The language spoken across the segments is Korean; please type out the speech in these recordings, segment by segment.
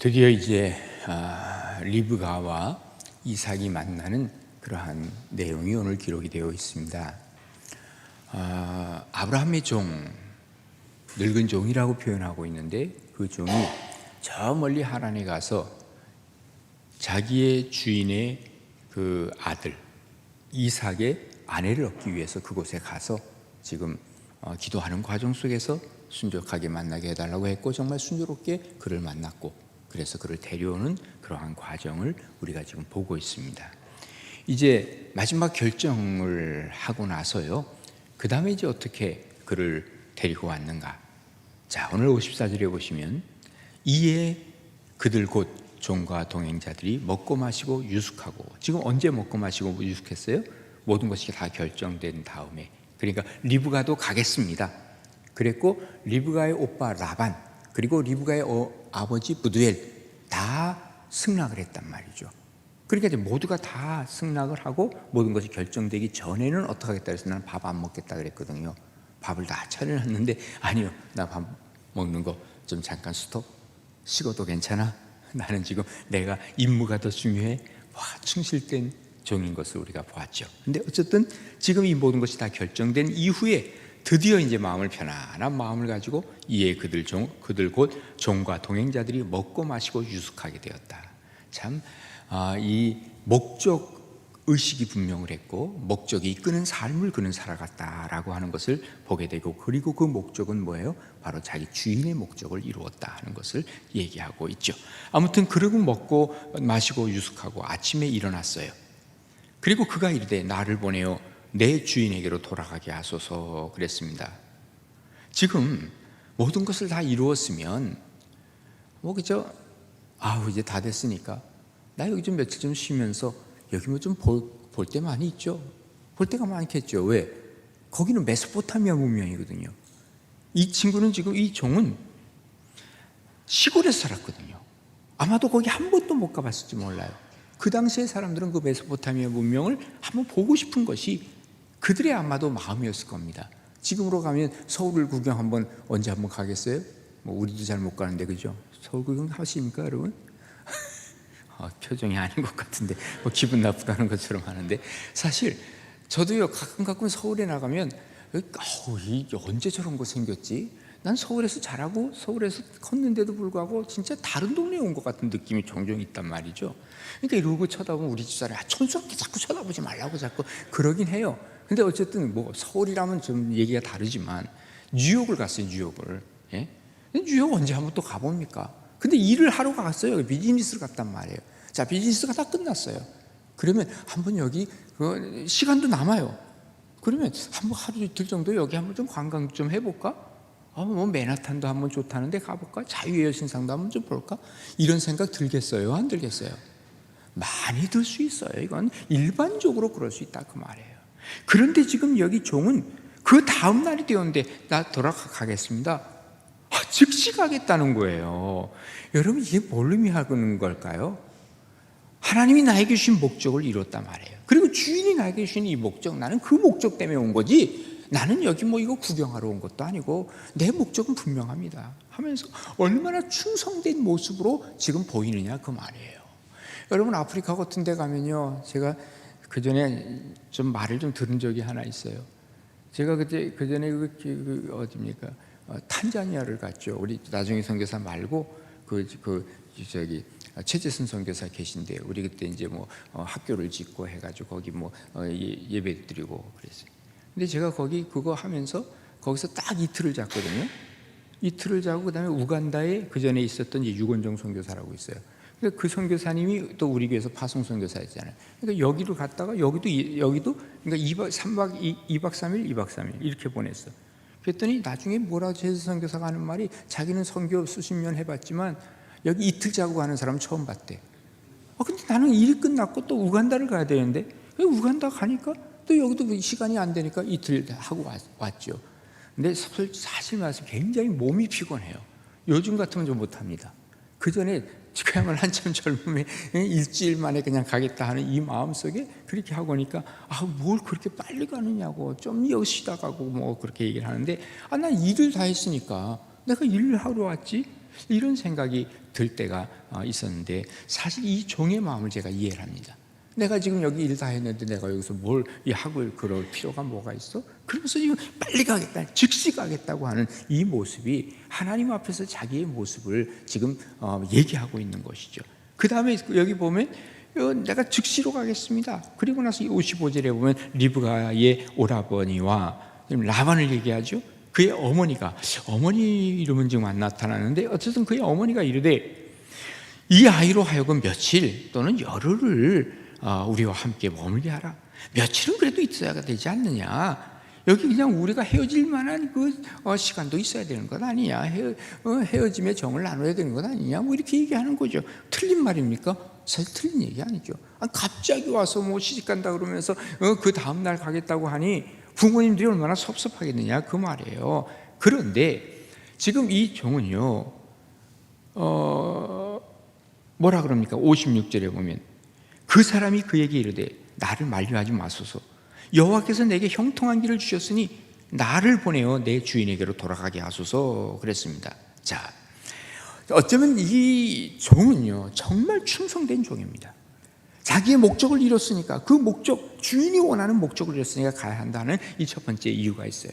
드디어 이제 아, 리브가와 이삭이 만나는 그러한 내용이 오늘 기록이 되어 있습니다. 아, 아브라함의 종, 늙은 종이라고 표현하고 있는데 그 종이 저 멀리 하란에 가서 자기의 주인의 그 아들 이삭의 아내를 얻기 위해서 그곳에 가서 지금 어, 기도하는 과정 속에서 순적하게 만나게 해달라고 했고 정말 순조롭게 그를 만났고 그래서 그를 데려오는 그러한 과정을 우리가 지금 보고 있습니다. 이제 마지막 결정을 하고 나서요. 그 다음에 이제 어떻게 그를 데리고 왔는가? 자, 오늘 54절에 보시면 이에 그들 곧 종과 동행자들이 먹고 마시고 유숙하고 지금 언제 먹고 마시고 유숙했어요? 모든 것이 다 결정된 다음에 그러니까 리브가도 가겠습니다. 그랬고 리브가의 오빠 라반 그리고 리브가의 어, 아버지 부두엘 다 승낙을 했단 말이죠. 그러니까 이제 모두가 다 승낙을 하고 모든 것이 결정되기 전에는 어떻게 하겠다 그래서 나는 밥 안 먹겠다 그랬거든요. 밥을 다 차려놨는데 아니요 나 밥 먹는 거 좀 잠깐 스톱 식어도 괜찮아 나는 지금 내가 임무가 더 중요해 와 충실된 종인 것을 우리가 보았죠. 근데 어쨌든 지금 이 모든 것이 다 결정된 이후에 드디어 이제 마음을 편안한 마음을 가지고 이에 그들 종 그들 곧 종과 동행자들이 먹고 마시고 유숙하게 되었다. 참 아, 이 목적 의식이 분명을 했고 목적이 이끄는 삶을 그는 살아갔다라고 하는 것을 보게 되고 그리고 그 목적은 뭐예요? 바로 자기 주인의 목적을 이루었다 하는 것을 얘기하고 있죠. 아무튼 그러고 먹고 마시고 유숙하고 아침에 일어났어요. 그리고 그가 이르되 나를 보내어 내 주인에게로 돌아가게 하소서 그랬습니다. 지금 모든 것을 다 이루었으면 뭐 그저 아우 이제 다 됐으니까 나 여기 좀 며칠 좀 쉬면서 여기 뭐 좀볼 볼때 많이 있죠. 볼 때가 많겠죠. 왜? 거기는 메소포타미아 문명이거든요. 이 친구는 지금 이 종은 시골에서 살았거든요. 아마도 거기 한 번도 못 가봤을지 몰라요. 그 당시에 사람들은 그 메소포타미아 문명을 한번 보고 싶은 것이 그들의 아마도 마음이었을 겁니다. 지금으로 가면 서울을 구경 한번 언제 한번 가겠어요? 뭐 우리도 잘 못 가는데 그죠? 서울 구경 하십니까, 여러분? 어, 표정이 아닌 것 같은데 뭐 기분 나쁘다는 것처럼 하는데 사실 저도요 가끔 가끔 서울에 나가면 어우 이 언제 저런 거 생겼지? 난 서울에서 자라고 서울에서 컸는데도 불구하고 진짜 다른 동네에 온 것 같은 느낌이 종종 있단 말이죠. 그러니까 이러고 쳐다보면 우리 집사람이 아, 촌스럽게 자꾸 쳐다보지 말라고 자꾸 그러긴 해요. 근데 어쨌든 뭐 서울이라면 좀 얘기가 다르지만 뉴욕을 갔어요 뉴욕을. 예? 뉴욕 언제 한번 또 가봅니까? 근데 일을 하러 갔어요. 비즈니스를 갔단 말이에요. 자, 비즈니스가 다 끝났어요. 그러면 한번 여기 그 시간도 남아요. 그러면 한번 하루 이틀 정도 여기 한번 좀 관광 좀 해볼까? 아, 뭐 맨하탄도 한번 좋다는데 가볼까? 자유의 여신상도 한번 좀 볼까? 이런 생각 들겠어요? 안 들겠어요? 많이 들 수 있어요. 이건 일반적으로 그럴 수 있다 그 말이에요. 그런데 지금 여기 종은 그 다음 날이 되었는데 나 돌아가겠습니다. 아, 즉시 가겠다는 거예요. 여러분 이게 뭘 의미하는 걸까요? 하나님이 나에게 주신 목적을 이뤘단 말이에요. 그리고 주인이 나에게 주신 이 목적, 나는 그 목적 때문에 온 거지. 나는 여기 뭐 이거 구경하러 온 것도 아니고 내 목적은 분명합니다. 하면서 얼마나 충성된 모습으로 지금 보이느냐 그 말이에요. 여러분 아프리카 같은 데 가면요. 제가 그 전에 좀 말을 좀 들은 적이 하나 있어요. 제가 그때 그 전에 그, 그 어디입니까? 어, 탄자니아를 갔죠. 우리 나중에 선교사 말고 그, 그 저기 최재순 선교사 계신데 우리 그때 이제 뭐 어, 학교를 짓고 해가지고 거기 뭐 어, 예, 배 드리고 그랬어요. 근데 제가 거기 그거 하면서 거기서 딱 이틀을 잤거든요. 이틀을 자고 그다음에 우간다에 그 전에 있었던 이제 유건정 선교사라고 있어요. 그러니까 그 선교사님이 또 우리 교회에서 파송 선교사였잖아요. 그러니까 여기로 갔다가 여기도 여기도 그러니까 2박 3박 2, 2박 3일, 2박 3일 이렇게 보냈어. 그랬더니 나중에 뭐라 제수 선교사가 하는 말이 자기는 선교 수십 년 해봤지만 여기 이틀 자고 가는 사람 처음 봤대. 아 근데 나는 일이 끝났고 또 우간다를 가야 되는데 우간다 가니까 또 여기도 시간이 안 되니까 이틀 하고 왔, 왔죠. 근데 사실 말씀 굉장히 몸이 피곤해요. 요즘 같으면 좀 못합니다. 그 전에 그야말로 한참 젊음에 일주일 만에 그냥 가겠다 하는 이 마음 속에 그렇게 하고 오니까 아 뭘 그렇게 빨리 가느냐고 좀 여시다 가고 뭐 그렇게 얘기를 하는데 아나 일을 다 했으니까 내가 일을 하러 왔지 이런 생각이 들 때가 어, 있었는데 사실 이 종의 마음을 제가 이해를 합니다. 내가 지금 여기 일 다 했는데 내가 여기서 뭘 이 학을 그럴 필요가 뭐가 있어? 그러면서 지금 빨리 가겠다, 즉시 가겠다고 하는 이 모습이 하나님 앞에서 자기의 모습을 지금 어, 얘기하고 있는 것이죠. 그 다음에 여기 보면 어, 내가 즉시로 가겠습니다. 그리고 나서 55절에 보면 리브가의 오라버니와 라반을 얘기하죠. 그의 어머니가 어머니 이름은 지금 안 나타나는데 어쨌든 그의 어머니가 이르되 이 아이로 하여금 며칠 또는 열흘을 어, 우리와 함께 머물게 하라. 며칠은 그래도 있어야 되지 않느냐. 여기 그냥 우리가 헤어질 만한 그 어, 시간도 있어야 되는 것 아니냐. 헤어, 어, 헤어 짐의 정을 나눠야 되는 것 아니냐. 뭐 이렇게 얘기하는 거죠. 틀린 말입니까? 사실 틀린 얘기 아니죠. 아, 갑자기 와서 뭐 시집 간다 그러면서 어, 그 다음 날 가겠다고 하니 부모님들이 얼마나 섭섭하겠느냐 그 말이에요. 그런데 지금 이 종은요, 어, 뭐라 그럽니까? 56절에 보면 그 사람이 그에게 이르되 나를 만류하지 마소서. 여호와께서 내게 형통한 길을 주셨으니 나를 보내어 내 주인에게로 돌아가게 하소서 그랬습니다. 자, 어쩌면 이 종은요 정말 충성된 종입니다. 자기의 목적을 이뤘으니까 그 목적 주인이 원하는 목적을 이뤘으니까 가야 한다는 이 첫 번째 이유가 있어요.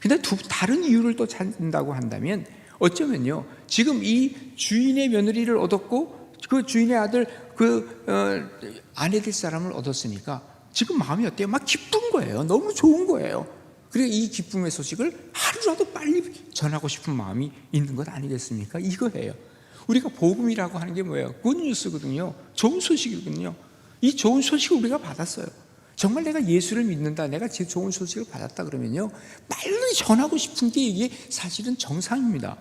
근데 두 다른 이유를 또 찾는다고 한다면 어쩌면요 지금 이 주인의 며느리를 얻었고 그 주인의 아들 그 어, 아내 될 사람을 얻었으니까 지금 마음이 어때요? 막 기쁜 거예요. 너무 좋은 거예요. 그리고 이 기쁨의 소식을 하루라도 빨리 전하고 싶은 마음이 있는 것 아니겠습니까? 이거예요. 우리가 복음이라고 하는 게 뭐예요? 굿뉴스거든요. 좋은 소식이거든요. 이 좋은 소식을 우리가 받았어요. 정말 내가 예수를 믿는다, 내가 제 좋은 소식을 받았다 그러면요, 빨리 전하고 싶은 게 이게 사실은 정상입니다.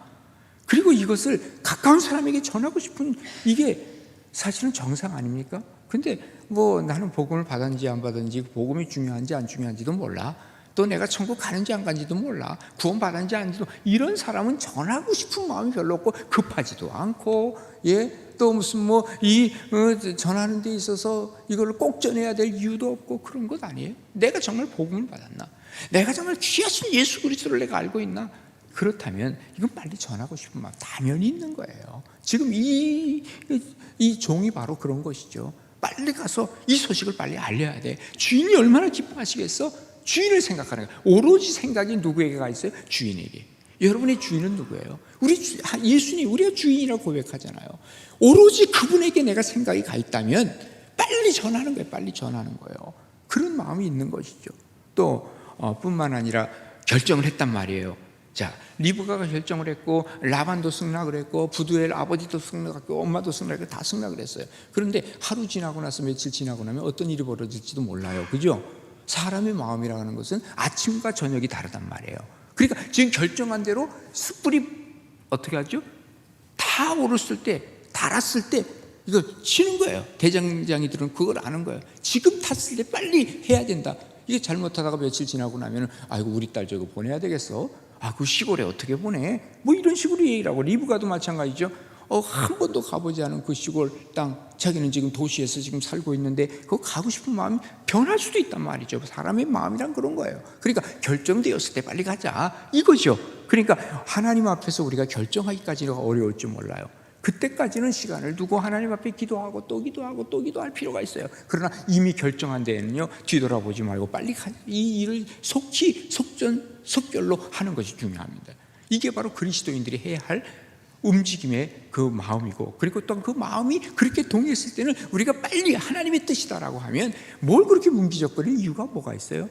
그리고 이것을 가까운 사람에게 전하고 싶은 이게 사실은 정상 아닙니까? 근데 뭐 나는 복음을 받았는지 안 받았는지 복음이 중요한지 안 중요한지도 몰라. 또 내가 천국 가는지 안 가는지도 몰라. 구원 받았는지 아닌지도 이런 사람은 전하고 싶은 마음이 별로 없고 급하지도 않고 예. 또 무슨 뭐이 어, 전하는 데 있어서 이걸 꼭 전해야 될 이유도 없고 그런 것 아니에요? 내가 정말 복음을 받았나? 내가 정말 귀하신 예수 그리스도를 내가 알고 있나? 그렇다면 이건 빨리 전하고 싶은 마음 당연히 있는 거예요. 지금 이, 이 종이 바로 그런 것이죠. 빨리 가서 이 소식을 빨리 알려야 돼. 주인이 얼마나 기뻐하시겠어? 주인을 생각하는 거예요. 오로지 생각이 누구에게 가 있어요? 주인에게. 여러분의 주인은 누구예요? 우리 주, 예수님, 우리가 주인이라고 고백하잖아요. 오로지 그분에게 내가 생각이 가 있다면 빨리 전하는 거예요. 빨리 전하는 거예요. 그런 마음이 있는 것이죠. 또 어, 뿐만 아니라 결정을 했단 말이에요. 자, 리브가가 결정을 했고 라반도 승낙을 했고 부두엘 아버지도 승낙했고 엄마도 승낙했고 다 승낙을 했어요. 그런데 하루 지나고 나서 며칠 지나고 나면 어떤 일이 벌어질지도 몰라요. 그죠? 사람의 마음이라고 하는 것은 아침과 저녁이 다르단 말이에요. 그러니까 지금 결정한 대로 숯불이 어떻게 하죠? 다 오르을 때, 달았을 때 이거 치는 거예요. 대장장이들은 그걸 아는 거예요. 지금 탔을 때 빨리 해야 된다. 이게 잘못하다가 며칠 지나고 나면 아이고 우리 딸 저거 보내야 되겠어. 아 그 시골에 어떻게 보내? 뭐 이런 식으로 얘기를 하고 리브가도 마찬가지죠. 어, 한 번도 가보지 않은 그 시골 땅, 자기는 지금 도시에서 지금 살고 있는데, 그거 가고 싶은 마음이 변할 수도 있단 말이죠. 사람의 마음이란 그런 거예요. 그러니까 결정되었을 때 빨리 가자. 이거죠. 그러니까 하나님 앞에서 우리가 결정하기까지가 어려울지 몰라요. 그때까지는 시간을 두고 하나님 앞에 기도하고 또 기도하고 또 기도할 필요가 있어요. 그러나 이미 결정한 데에는요, 뒤돌아보지 말고 빨리 이 일을 속히, 속전, 속결로 하는 것이 중요합니다. 이게 바로 그리스도인들이 해야 할 움직임의 그 마음이고 그리고 또 그 마음이 그렇게 동의했을 때는 우리가 빨리 하나님의 뜻이다라고 하면 뭘 그렇게 문기적거리는 이유가 뭐가 있어요?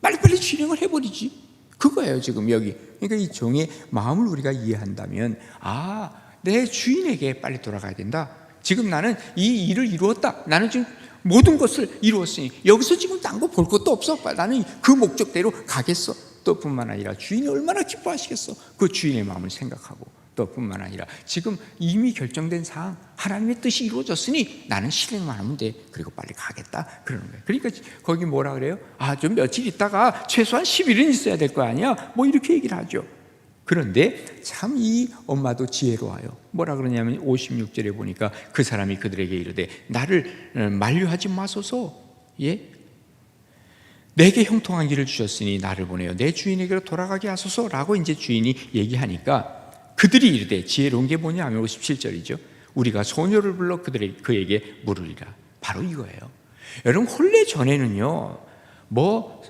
빨리빨리 진행을 해버리지 그거예요 지금 여기 그러니까 이 종의 마음을 우리가 이해한다면 아 내 주인에게 빨리 돌아가야 된다. 지금 나는 이 일을 이루었다. 나는 지금 모든 것을 이루었으니 여기서 지금 딴 거 볼 것도 없어. 나는 그 목적대로 가겠어. 또 뿐만 아니라 주인이 얼마나 기뻐하시겠어. 그 주인의 마음을 생각하고 또 뿐만 아니라 지금 이미 결정된 사항 하나님의 뜻이 이루어졌으니 나는 실행만 하면 돼. 그리고 빨리 가겠다. 그러는 거예요. 그러니까 거기 뭐라 그래요? 아 좀 며칠 있다가 최소한 10일은 있어야 될 거 아니야? 뭐 이렇게 얘기를 하죠 그런데 참 이 엄마도 지혜로워요 뭐라 그러냐면 56절에 보니까 그 사람이 그들에게 이르되 나를 어, 만류하지 마소서 예? 내게 형통한 길을 주셨으니 나를 보내어 내 주인에게로 돌아가게 하소서라고 이제 주인이 얘기하니까 그들이 이르되 지혜로운 게 뭐냐 하면 57절이죠. 우리가 소녀를 불러 그들의 그에게 물으리라. 바로 이거예요. 여러분 혼례 전에는요. 뭐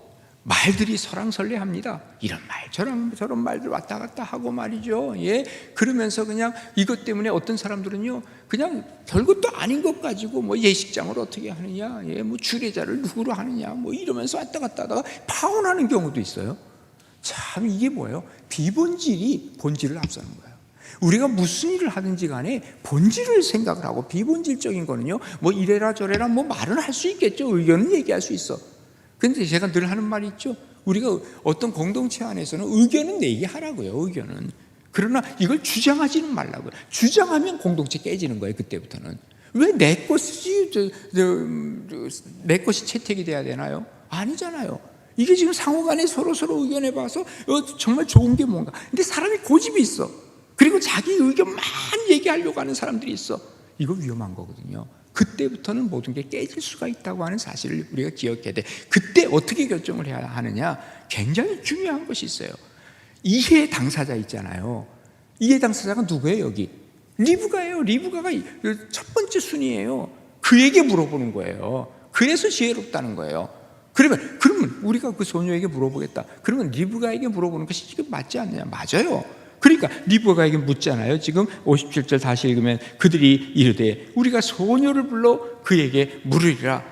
말들이 설랑설레합니다. 이런 말 저런 저런 말들 왔다 갔다 하고 말이죠. 예. 그러면서 그냥 이것 때문에 어떤 사람들은요. 그냥 별것도 아닌 것 가지고 뭐 예식장을 어떻게 하느냐. 예. 뭐 주례자를 누구로 하느냐. 뭐 이러면서 왔다 갔다 하다가 파혼하는 경우도 있어요. 참 이게 뭐예요? 비본질이 본질을 앞서는 거예요. 우리가 무슨 일을 하든지 간에 본질을 생각을 하고 비본질적인 거는요. 뭐 이래라 저래라 뭐 말은 할 수 있겠죠. 의견은 얘기할 수 있어. 근데 제가 늘 하는 말이 있죠. 우리가 어떤 공동체 안에서는 의견은 얘기하라고요. 의견은. 그러나 이걸 주장하지는 말라고요. 주장하면 공동체 깨지는 거예요. 그때부터는. 왜 내 것이 저, 저, 저, 내 것이 채택이 돼야 되나요? 아니잖아요. 이게 지금 상호 간에 서로 서로 의견해 봐서 어, 정말 좋은 게 뭔가. 근데 사람이 고집이 있어. 그리고 자기 의견만 얘기하려고 하는 사람들이 있어. 이거 위험한 거거든요. 그때부터는 모든 게 깨질 수가 있다고 하는 사실을 우리가 기억해야 돼. 그때 어떻게 결정을 해야 하느냐? 굉장히 중요한 것이 있어요. 이해 당사자 있잖아요. 이해 당사자가 누구예요, 여기? 리브가예요. 리브가가 첫 번째 순위예요. 그에게 물어보는 거예요. 그래서 지혜롭다는 거예요. 그러면 그러면 우리가 그 소녀에게 물어보겠다. 그러면 리브가에게 물어보는 것이 지금 맞지 않느냐? 맞아요. 그러니까 리브가에게 묻잖아요. 지금 57절 다시 읽으면 그들이 이르되 우리가 소녀를 불러 그에게 물으리라.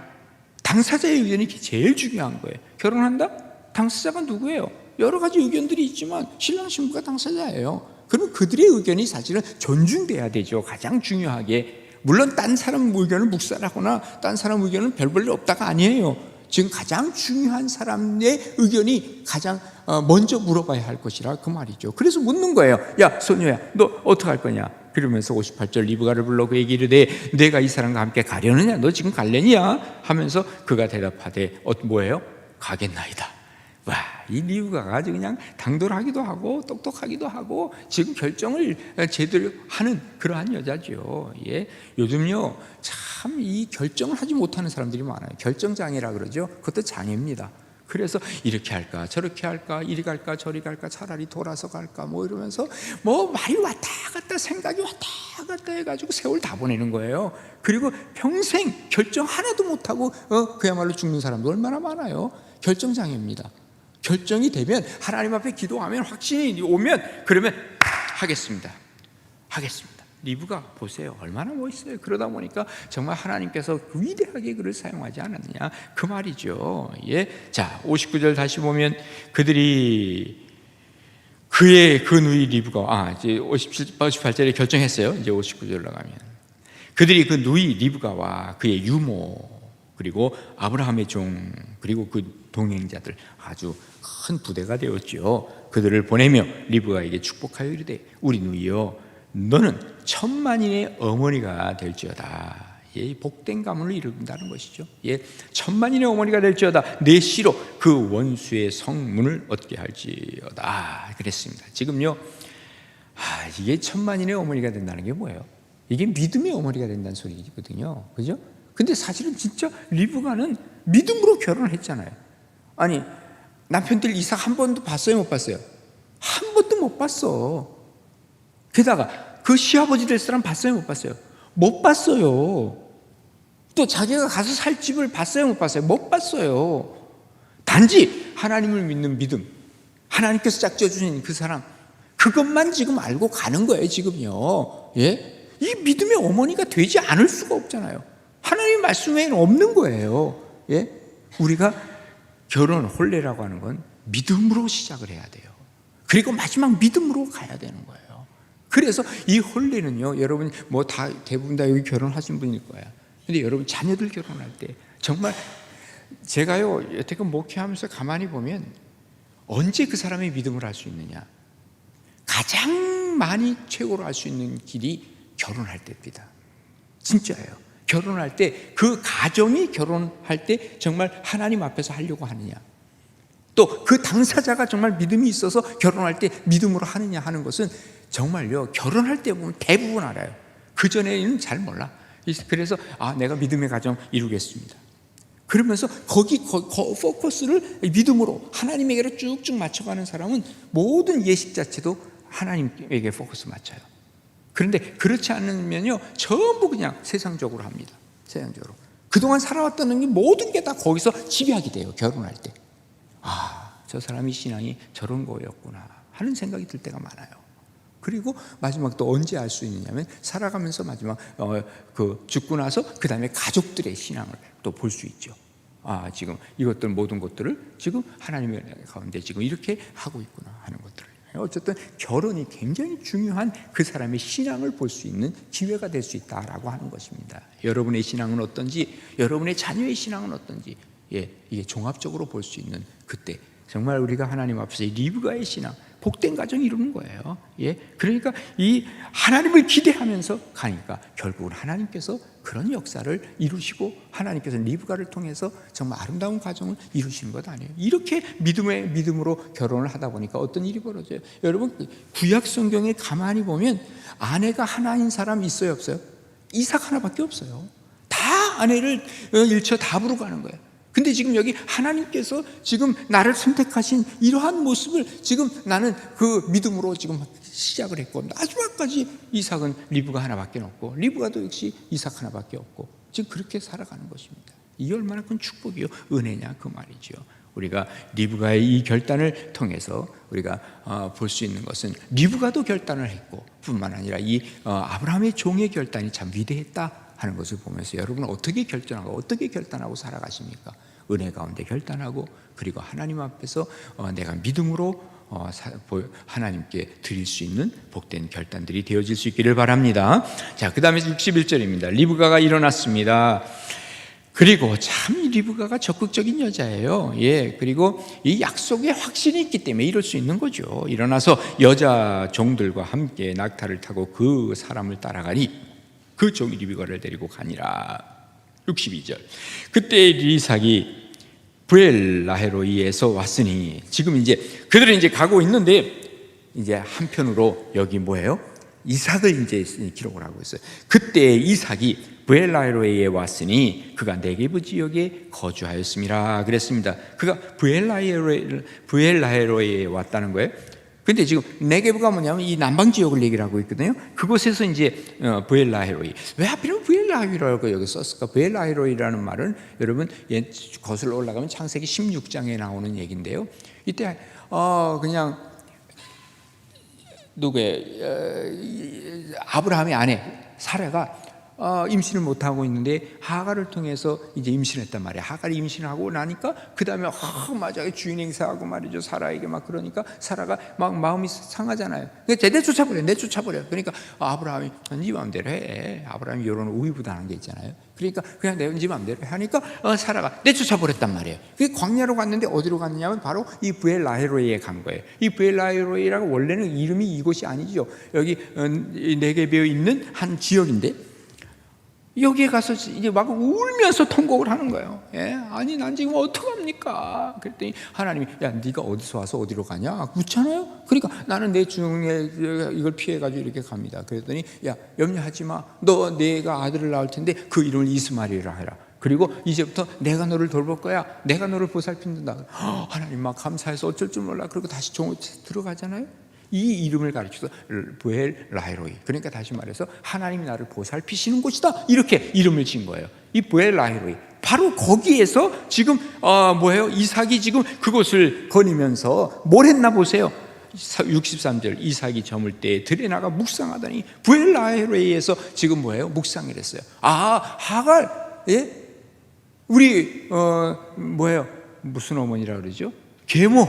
당사자의 의견이 제일 중요한 거예요. 결혼한다? 당사자가 누구예요? 여러 가지 의견들이 있지만 신랑 신부가 당사자예요. 그럼 그들의 의견이 사실은 존중돼야 되죠. 가장 중요하게. 물론 딴 사람 의견을 묵살하거나 딴 사람 의견은 별볼일 없다가 아니에요. 지금 가장 중요한 사람의 의견이 가장 어, 먼저 물어봐야 할 것이라 그 말이죠. 그래서 묻는 거예요. 야, 소녀야, 너 어떻게 할 거냐? 그러면서 58절 리브가를 불러 그 얘기를 해 내가 이 사람과 함께 가려느냐? 너 지금 갈래냐? 하면서 그가 대답하되 어, 뭐예요? 가겠나이다. 와, 이 리브가가 아주 그냥 당돌하기도 하고 똑똑하기도 하고 지금 결정을 제대로 하는 그러한 여자죠. 예. 요즘요, 참 이 결정을 하지 못하는 사람들이 많아요. 결정장애라 그러죠. 그것도 장애입니다. 그래서 이렇게 할까 저렇게 할까 이리 갈까 저리 갈까 차라리 돌아서 갈까 뭐 이러면서 뭐 말이 왔다 갔다 생각이 왔다 갔다 해가지고 세월 다 보내는 거예요. 그리고 평생 결정 하나도 못하고 어, 그야말로 죽는 사람도 얼마나 많아요. 결정장애입니다. 결정이 되면 하나님 앞에 기도하면 확신이 오면 그러면 하겠습니다. 하겠습니다. 리브가 보세요. 얼마나 멋있어요. 그러다 보니까 정말 하나님께서 위대하게 그를 사용하지 않았느냐. 그 말이죠. 예. 자, 59절 다시 보면 그들이 그의 그 누이 리브가, 아, 이제 57, 58절에 결정했어요. 이제 59절로 가면. 그들이 그 누이 리브가와 그의 유모, 그리고 아브라함의 종, 그리고 그 동행자들 아주 큰 부대가 되었죠. 그들을 보내며 리브가에게 축복하여 이르되 우리 누이여 너는 천만인의 어머니가 될지어다. 예, 복된 가문을 이룬다는 것이죠. 예, 천만인의 어머니가 될지어다. 내 씨로 그 원수의 성문을 얻게 할지어다. 그랬습니다. 지금요, 아, 이게 천만인의 어머니가 된다는 게 뭐예요? 이게 믿음의 어머니가 된다는 소리거든요. 그죠? 근데 사실은 진짜 리브가는 믿음으로 결혼을 했잖아요. 아니, 남편들 이삭 한 번도 봤어요? 못 봤어요? 한 번도 못 봤어. 게다가 그 시아버지 될 사람 봤어요? 못 봤어요? 못 봤어요. 또 자기가 가서 살 집을 봤어요? 못 봤어요? 못 봤어요. 단지 하나님을 믿는 믿음, 하나님께서 짝지어 주신 그 사람, 그것만 지금 알고 가는 거예요, 지금요. 예? 이 믿음의 어머니가 되지 않을 수가 없잖아요. 하나님 말씀 외에는 없는 거예요. 예? 우리가 결혼 혼례라고 하는 건 믿음으로 시작을 해야 돼요. 그리고 마지막 믿음으로 가야 되는 거예요. 그래서 이 혼례는요, 여러분 뭐 다 대부분 다 여기 결혼하신 분일 거야. 근데 여러분 자녀들 결혼할 때 정말 제가요 여태껏 목회하면서 가만히 보면 언제 그 사람의 믿음을 할 수 있느냐? 가장 많이 최고로 할 수 있는 길이 결혼할 때입니다. 진짜예요. 결혼할 때 그 가정이 결혼할 때 정말 하나님 앞에서 하려고 하느냐. 또 그 당사자가 정말 믿음이 있어서 결혼할 때 믿음으로 하느냐 하는 것은 정말요 결혼할 때 보면 대부분 알아요. 그 전에는 잘 몰라. 그래서 아 내가 믿음의 가정 이루겠습니다. 그러면서 거기 거, 거, 포커스를 믿음으로 하나님에게로 쭉쭉 맞춰가는 사람은 모든 예식 자체도 하나님에게 포커스 맞춰요. 그런데 그렇지 않으면요 전부 그냥 세상적으로 합니다. 세상적으로 그동안 살아왔던 게 모든 게 다 거기서 지배하게 돼요. 결혼할 때. 아, 저 사람이 신앙이 저런 거였구나 하는 생각이 들 때가 많아요. 그리고 마지막 또 언제 알 수 있느냐면 살아가면서 마지막 어, 그 죽고 나서 그 다음에 가족들의 신앙을 또 볼 수 있죠. 아 지금 이것들 모든 것들을 지금 하나님의 가운데 지금 이렇게 하고 있구나 하는 것들을 어쨌든 결혼이 굉장히 중요한 그 사람의 신앙을 볼 수 있는 기회가 될 수 있다라고 하는 것입니다. 여러분의 신앙은 어떤지, 여러분의 자녀의 신앙은 어떤지, 예, 이게 종합적으로 볼 수 있는 그때 정말 우리가 하나님 앞에서 이 리브가의 신앙, 복된 가정이 이루는 거예요. 예, 그러니까 이 하나님을 기대하면서 가니까 결국은 하나님께서 그런 역사를 이루시고 하나님께서 리브가를 통해서 정말 아름다운 가정을 이루시는 것 아니에요. 이렇게 믿음의 믿음으로 결혼을 하다 보니까 어떤 일이 벌어져요. 여러분 구약 성경에 가만히 보면 아내가 하나인 사람 있어요, 없어요? 이삭 하나밖에 없어요. 다 아내를 어, 일처 다 부르고 가는 거예요. 근데 지금 여기 하나님께서 지금 나를 선택하신 이러한 모습을 지금 나는 그 믿음으로 지금 시작을 했고 마지막까지 이삭은 리브가 하나밖에 없고 리브가도 역시 이삭 하나밖에 없고 지금 그렇게 살아가는 것입니다. 이 얼마나 큰 축복이요 은혜냐 그 말이죠. 우리가 리브가의 이 결단을 통해서 우리가 어, 볼수 있는 것은 리브가도 결단을 했고 뿐만 아니라 이 어, 아브라함의 종의 결단이 참 위대했다 하는 것을 보면서 여러분은 어떻게 결정하고 어떻게 결단하고 살아가십니까? 은혜 가운데 결단하고 그리고 하나님 앞에서 어, 내가 믿음으로 어, 하나님께 드릴 수 있는 복된 결단들이 되어질 수 있기를 바랍니다. 자, 그 다음에 61절입니다. 리브가가 일어났습니다. 그리고 참이 리브가가 적극적인 여자예요. 예, 그리고 이 약속에 확신이 있기 때문에 이럴 수 있는 거죠. 일어나서 여자 종들과 함께 낙타를 타고 그 사람을 따라가니 그 종이 리브가를 데리고 가니라. 62절. 그때 리삭이 브엘라헤로이에서 왔으니 지금 이제 그들은 이제 가고 있는데 이제 한편으로 여기 뭐예요? 이삭을 이제 기록을 하고 있어요. 그때 이삭이 브엘라헤로에 왔으니 그가 네게부 지역에 거주하였습니다. 그랬습니다. 그가 브엘라헤로에 왔다는 거예요. 근데 지금 네게부가 뭐냐면 이 남방 지역을 얘기를 하고 있거든요. 그곳에서 이제 어, 브엘라헤로이 왜 하필이면 브엘라헤로이라고 여기 썼을까? 브엘라헤로이라는 말은 여러분 예, 거슬러 올라가면 창세기 16장에 나오는 얘기인데요. 이때 어 그냥 누구의 어, 이- 아브라함의 아내 사라가 어, 임신을 못 하고 있는데 하가를 통해서 이제 임신했단 말이야. 하가를 임신하고 나니까 그 다음에 아, 맞아 주인 행사하고 말이죠. 사라에게 막 그러니까 사라가 막 마음이 상하잖아요. 그러니까 내쫓아버려, 내쫓아버려. 그러니까 아브라함이 네 마음대로 해. 아브라함이 이런 우유부단한 게 있잖아요. 그러니까 그냥 내네 마음대로 해 하니까 어, 사라가 내쫓아버렸단 말이에요. 그게 광야로 갔는데 어디로 갔느냐면 바로 이 부엘라헤로이에 간 거예요. 이 부엘라헤로이라고 원래는 이름이 이곳이 아니죠. 여기 어, 이 네게베에 있는 한 지역인데 여기에 가서 이제 막 울면서 통곡을 하는 거예요. 예? 아니 난 지금 어떡합니까? 그랬더니 하나님이 야 네가 어디서 와서 어디로 가냐? 묻잖아요. 그러니까 나는 내 중에 이걸 피해 가지고 이렇게 갑니다. 그랬더니 야 염려하지 마. 너 내가 아들을 낳을 텐데 그 이름을 이스마리라 해라. 그리고 이제부터 내가 너를 돌볼 거야. 내가 너를 보살핀다. 허, 하나님 막 감사해서 어쩔 줄 몰라. 그리고 다시 종 들어가잖아요. 이 이름을 가르쳐서 부엘 라이로이. 그러니까 다시 말해서 하나님이 나를 보살피시는 곳이다. 이렇게 이름을 지은 거예요. 이 부엘 라이로이. 바로 거기에서 지금 어, 뭐예요? 이삭이 지금 그곳을 거니면서 뭘 했나 보세요. 63절 이삭이 저물 때 들에 나가 묵상하더니 부엘 라이로이에서 지금 뭐예요? 묵상을 했어요. 아 하갈 예? 우리 어 뭐예요? 무슨 어머니라 그러죠? 계모.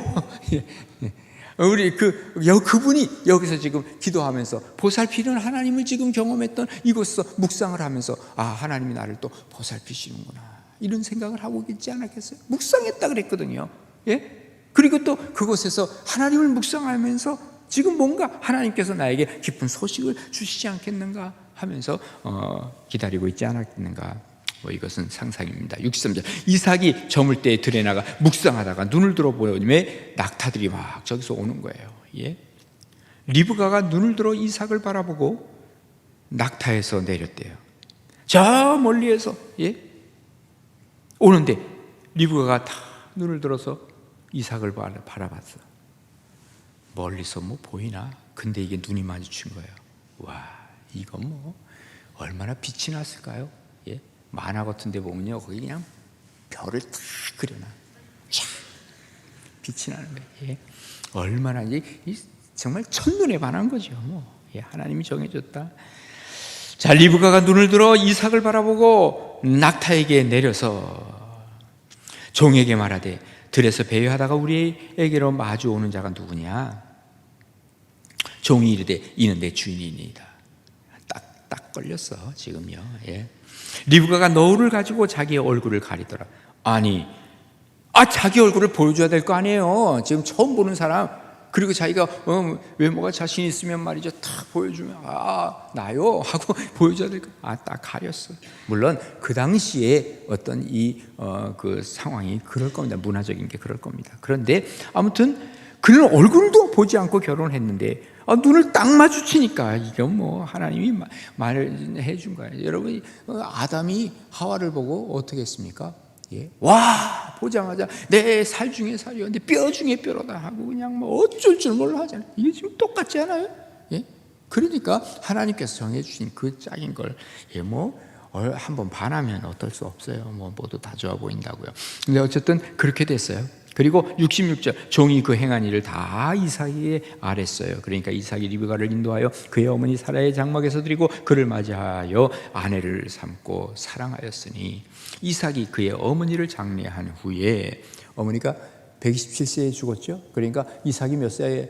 우리 그 여, 그분이 여기서 지금 기도하면서 보살피는 하나님을 지금 경험했던 이곳에서 묵상을 하면서 아 하나님이 나를 또 보살피시는구나 이런 생각을 하고 있지 않았겠어요? 묵상했다 그랬거든요. 예? 그리고 또 그곳에서 하나님을 묵상하면서 지금 뭔가 하나님께서 나에게 깊은 소식을 주시지 않겠는가 하면서 어, 기다리고 있지 않았겠는가. 뭐 이것은 상상입니다. 63절. 이삭이 저물 때 들에 나가 묵상하다가 눈을 들어 보니 낙타들이 막 저기서 오는 거예요. 예? 리브가가 눈을 들어 이삭을 바라보고 낙타에서 내렸대요. 저 멀리에서 예? 오는데 리브가가 다 눈을 들어서 이삭을 바라- 바라봤어. 멀리서 뭐 보이나? 근데 이게 눈이 마주친 거예요. 와, 이건 뭐 얼마나 빛이 났을까요? 예? 만화 같은 데 보면요. 거기 그냥 별을 다 그려놔. 쫙 빛이 나는 거예요. 예? 얼마나 이, 이 정말 첫눈에 반한 거죠. 뭐. 예, 하나님이 정해줬다. 자, 리브가가 눈을 들어 이삭을 바라보고 낙타에게 내려서 종에게 말하되 들에서 배회하다가 우리에게로 마주 오는 자가 누구냐? 종이 이르되 이는 내 주인이니이다. 딱, 딱 걸렸어, 지금요. 예. 리브가가 너울을 가지고 자기의 얼굴을 가리더라. 아니, 아, 자기 얼굴을 보여줘야 될 거 아니에요. 지금 처음 보는 사람. 그리고 자기가 어, 외모가 자신 있으면 말이죠. 탁 보여주면 아 나요 하고 보여줘야 될 거. 아딱 가렸어. 물론 그 당시에 어떤 이 어, 그 상황이 그럴 겁니다. 문화적인 게 그럴 겁니다. 그런데 아무튼 그는 얼굴도 보지 않고 결혼했는데 아, 눈을 딱 마주치니까 이건 뭐 하나님이 마- 말해 준 거예요. 여러분 어, 아담이 하와를 보고 어떻게 했습니까? 예. 와 보자마자 내 살 중에 살이었는데 뼈 중에 뼈로다 하고 그냥 뭐 어쩔 줄 몰라 하잖아요. 이게 지금 똑같지 않아요? 예. 그러니까 하나님께서 정해 주신 그 짝인 걸 예, 뭐 얼- 한번 반하면 어떨 수 없어요. 뭐 모두 다 좋아 보인다고요. 근데 어쨌든 그렇게 됐어요. 그리고 66절 종이 그 행한 일을 다 이삭에게 아랬어요. 그러니까 이삭이 리브가를 인도하여 그의 어머니 사라의 장막에서 드리고 그를 맞이하여 아내를 삼고 사랑하였으니 이삭이 그의 어머니를 장례한 후에 어머니가 127세에 죽었죠. 그러니까 이삭이 몇 살에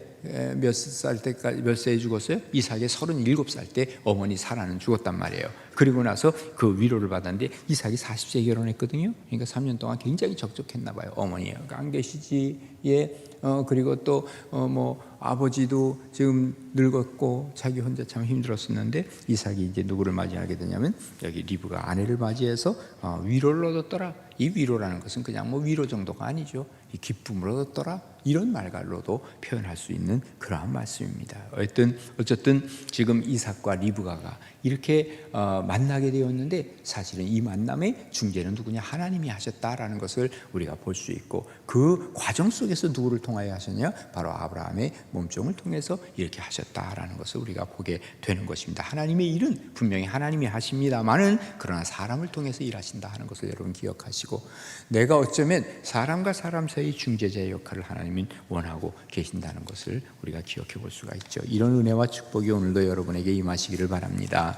몇 살 때까지 몇 세에 죽었어요? 이삭이 37살 때 어머니 사라는 죽었단 말이에요. 그리고 나서 그 위로를 받았는데 이삭이 40세에 결혼했거든요. 그러니까 3년 동안 굉장히 적적했나 봐요. 어머니가 안 계시지. 예. 어 그리고 또어뭐 아버지도 지금 늙었고 자기 혼자 참 힘들었었는데 이삭이 이제 누구를 맞이하게 되냐면 여기 리브가 아내를 맞이해서 어, 위로를 얻었더라. 이 위로라는 것은 그냥 뭐 위로 정도가 아니죠. 이 기쁨을 얻었더라. 이런 말갈로도 표현할 수 있는 그러한 말씀입니다. 어쨌든 어쨌든 지금 이삭과 리브가가 이렇게 어, 만나게 되었는데 사실은 이 만남의 중재는 누구냐 하나님이 하셨다라는 것을 우리가 볼 수 있고 그 과정 속에서 누구를 통하여 하셨냐 바로 아브라함의 몸종을 통해서 이렇게 하셨다라는 것을 우리가 보게 되는 것입니다. 하나님의 일은 분명히 하나님이 하십니다만은 그러나 사람을 통해서 일하신다 하는 것을 여러분 기억하시고 내가 어쩌면 사람과 사람 사이 중재자의 역할을 하나님은 원하고 계신다는 것을 우리가 기억해 볼 수가 있죠. 이런 은혜와 축복이 오늘도 여러분에게 임하시기를 바랍니다.